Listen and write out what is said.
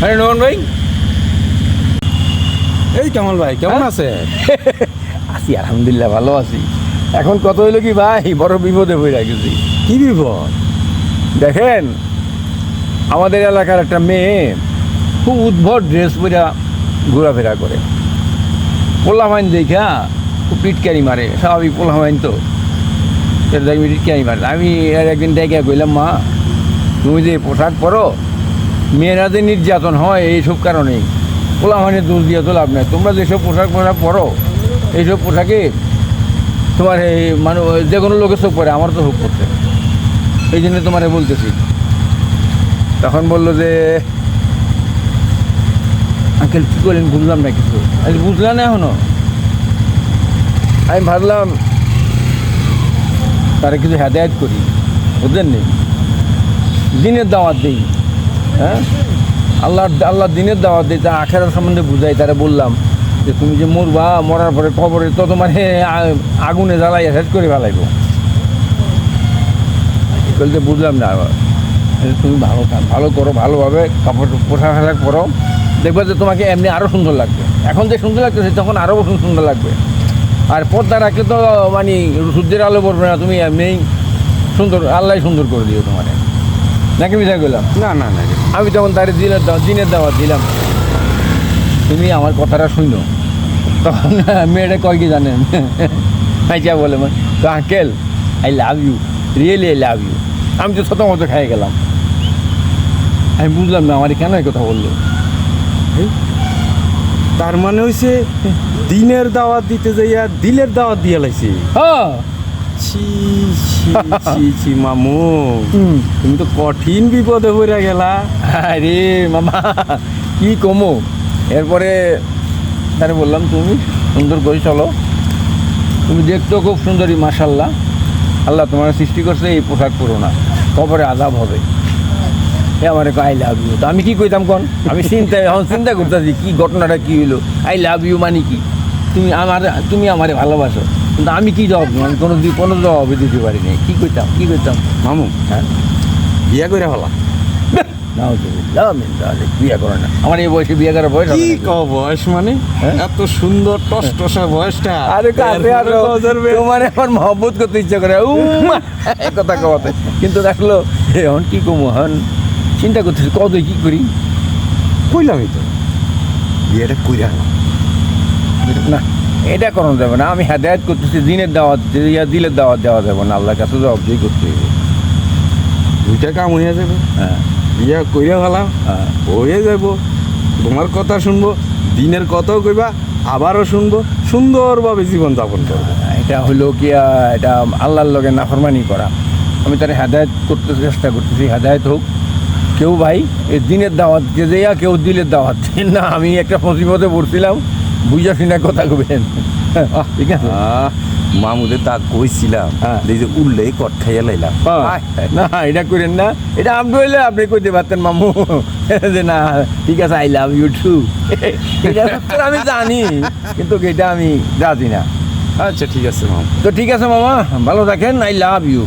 মানে নোমান ভাই। এই কামাল ভাই কেমন হ্যাঁ? আছে আছি আলহামদুলিল্লাহ ভালো আছি। এখন কত হইল কি ভাই? বড় বিপদে পড়ে গেছি। কি বিপদ? দেখেন আমাদের এলাকার একটা মেয়ে খুব উদ্ভট ড্রেস পরে ঘোরাফেরা করে। পোলামাইন দেখা খুব পিটকারি মারে স্বাভাবিক পোলামাইন তো। দেখবি পিটকারি মারে। আমি এর একদিন ডেকে কইলাম মা তুমি যে পোশাক পরো মেয়েরা যে নির্যাতন হয় এইসব কারণেই। পোলামাইনের দোষ দিয়ে তো লাভ নাই। তোমরা যেসব পোশাক পোশাক পরো, এইসব পোশাকে তোমার এই মানুষ যে কোনো লোকের চোখ পরে আমার তো হোক করতে এই জন্য তোমারে বলতেছি। তখন বলল যে, আঙ্কেল, কী করলেন? বুঝলাম না কিছু। আমি বুঝলাম না এখনও? আমি ভাবলাম, তারা কিছু হেদায়ত করি, বুঝলেন নি? দিনের দাওয়াত দিই। হ্যাঁ? আল্লাহ আল্লাহ দিনের দাওয়াত দিই তা আখেরার সম্বন্ধে বুঝাই, তারা বললাম যে তুমি যে মরবা, মরার পরে কবরে তো তোমার আগুনে জ্বালাই শেষ করে ফেলাইব। বলতে বুঝলাম না তুমি ভালো ভালো করো, ভালোভাবে কাপড় পোশাক আশাক পরো। দেখবে যে তোমাকে এমনি আরও সুন্দর লাগবে। এখন যে সুন্দর লাগতেছে তখন আরও সুন্দর লাগবে। আর পর্দা রাখলে তো মানে সূর্যের আলো পড়বে না, তুমি এমনিই সুন্দর আল্লাহ সুন্দর করে দিও তোমার। নাকি মিশা গেলাম না না না। আমি তখন তার দিনের দিনের দাওয়াত দিলাম। তুমি আমার কথাটা শুনো। তখন মেয়েটা কয় কি জানেন? আইসা বলে মানে তো uncle I love you really I love you আমি তো ছোটো মতো খাই গেলাম। আমি বুঝলাম না আমার কেন এই কথা বলল? তার মানে হইছে দিনের দাওয়াত দিতে যাইয়া দিলের দাওয়াত দিয়ে লাইছি। হ্যাঁ। ছি ছি ছি ছি, মামু। তুমি তো কঠিন বিপদে পড়ে গেলা। আরে, মামা, কি কমো? এরপরে, তারে বললাম, তুমি সুন্দর করে চলো। তুমি দেখতেও খুব সুন্দরী মাসাল্লাহ আল্লাহ তোমার সৃষ্টি করছে, এই পোশাক পরো না। কবরে আজাব হবে। এ আমার আই লাভ ইউ তো আমি কি কইতাম কন? আমি চিন্তা, এখন চিন্তা করতেছি, কি ঘটনাটা কি হইল? আই লাভ ইউ মানে কি? তুমি আমার, তুমি আমারে ভালোবাসো। কিন্তু আমি কি জবাব দেবো? আমি কোনো দি- কোনো জবাব দিতে পারি নাই কী করতাম কী করতাম মামু হ্যাঁ? বিয়া করে হলা মিন। বিয়ে করে না। আমার এই বয়সে বিয়ে করার বয়স কি ক বয়স মানে? হ্যাঁ? এত সুন্দর টসটসা বয়সটা। আরে মহব্বত করতে ইচ্ছা করে। কথা কিন্তু দেখল এখন কি কমু এখন চিন্তা করতেছি কত কি করি? কইলামই তো। বিয়েটা কইরা না। এটা করানো যাবে না আমি হেদায়ত করতেছি দিনের দাওয়াত যে- ইয়া দিলের দাওয়াত দেওয়া যাবে না আল্লাহর কাছে জবাব দিয়ে করতে হবে দুইটা কাম হইয়া যাবে। হ্যাঁ। বিয়া কইরা হলাম হ্যাঁ। হয়ে যাব তোমার কথা শুনব দিনের কথাও কইবা আবারও শুনব সুন্দরভাবে জীবন যাপন করব। এটা হলো কি এটা আল্লাহর লগে নাফরমানি করা। আমি তার হেদায়ত করতে চেষ্টা করতেছি হেদায়ত হোক। কেউ ভাই এই দিনের দাওয়াত যে কেউ দিলের দাওয়াত না আমি একটা মুসিবতে পড়ছিলাম। বুঝা শুনে কথা কবেন? ঠিক আছে? মামুদের তা কইছিলাম হ্যাঁ। এই যে উল্লেই কট খাইয়া লাইলাম। হ্যাঁ, না এটা করেন না এটা আপনি হইলে আপনি কইতে পারতেন মামু। যে না ঠিক আছে আই লাভ ইউ টু এটা আমি জানি কিন্তু এটা আমি রাজি না। আচ্ছা ঠিক আছে মামু। তো ঠিক আছে মামা ভালো থাকেন আই লাভ ইউ